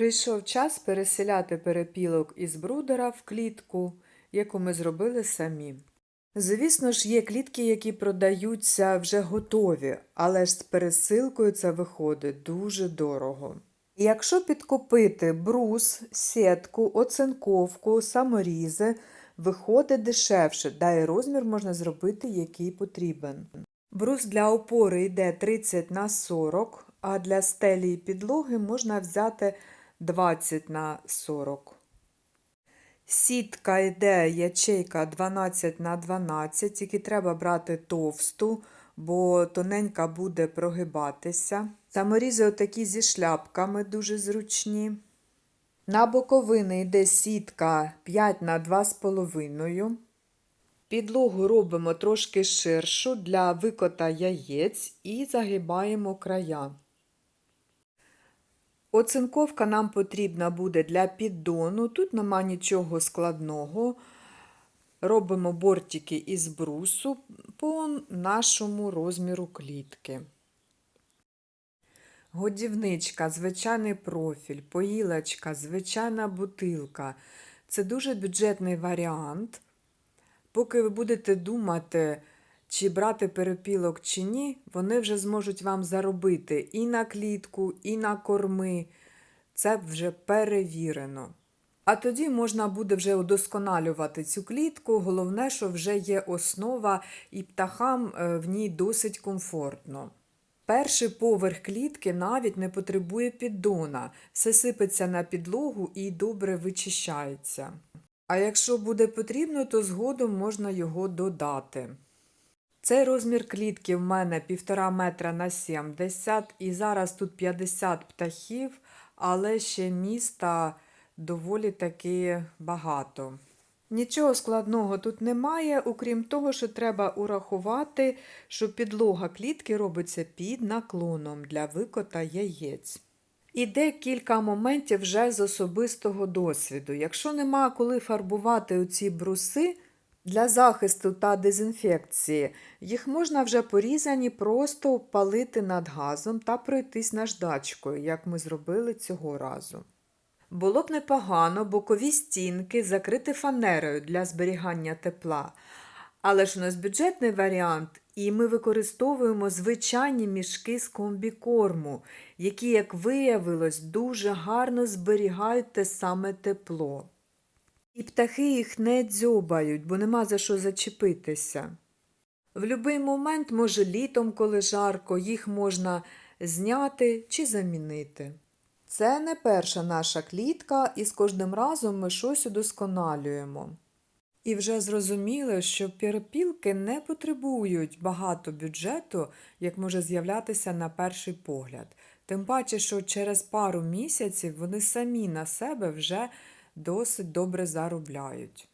Прийшов час переселяти перепілок із брудера в клітку, яку ми зробили самі. Звісно ж, є клітки, які продаються вже готові, але ж з пересилкою це виходить дуже дорого. Якщо підкупити брус, сітку, оцинковку, саморізи, виходить дешевше, да і розмір можна зробити, який потрібен. Брус для опори йде 30 на 40, а для стелі і підлоги можна взяти 20 на 40. Сітка йде ячейка 12 на 12, тільки треба брати товсту, бо тоненька буде прогибатися. Саморізи отакі зі шляпками дуже зручні. На боковини йде сітка 5 на 2,5. Підлогу робимо трошки ширшу для викота яєць і загибаємо края. Оцинковка нам потрібна буде для піддону. Тут нема нічого складного. Робимо бортики із брусу по нашому розміру клітки. Годівничка, звичайний профіль, поїлочка, звичайна бутилка. Це дуже бюджетний варіант. Поки ви будете думати, чи брати перепілок чи ні, вони вже зможуть вам заробити і на клітку, і на корми. Це вже перевірено. А тоді можна буде вже удосконалювати цю клітку. Головне, що вже є основа, і птахам е, в ній досить комфортно. Перший поверх клітки навіть не потребує піддона, все сипеться на підлогу і добре вичищається. А якщо буде потрібно, то згодом можна його додати. Цей розмір клітки в мене 1,5 метра на 70 і зараз тут 50 птахів, але ще міста доволі таки багато. Нічого складного тут немає, окрім того, що треба урахувати, що підлога клітки робиться під наклоном для викота яєць. Іде кілька моментів вже з особистого досвіду. Якщо нема коли фарбувати оці бруси для захисту та дезінфекції, їх можна вже порізані просто палити над газом та пройтись наждачкою, як ми зробили цього разу. Було б непогано бокові стінки закрити фанерою для зберігання тепла. Але ж у нас бюджетний варіант, і ми використовуємо звичайні мішки з комбікорму, які, як виявилось, дуже гарно зберігають те саме тепло. І птахи їх не дзьобають, бо нема за що зачепитися. В будь-який момент, може літом, коли жарко, їх можна зняти чи замінити. Це не перша наша клітка, і з кожним разом ми щось удосконалюємо. І вже зрозуміли, що перепілки не потребують багато бюджету, як може з'являтися на перший погляд. Тим паче, що через пару місяців вони самі на себе вже досить добре заробляють.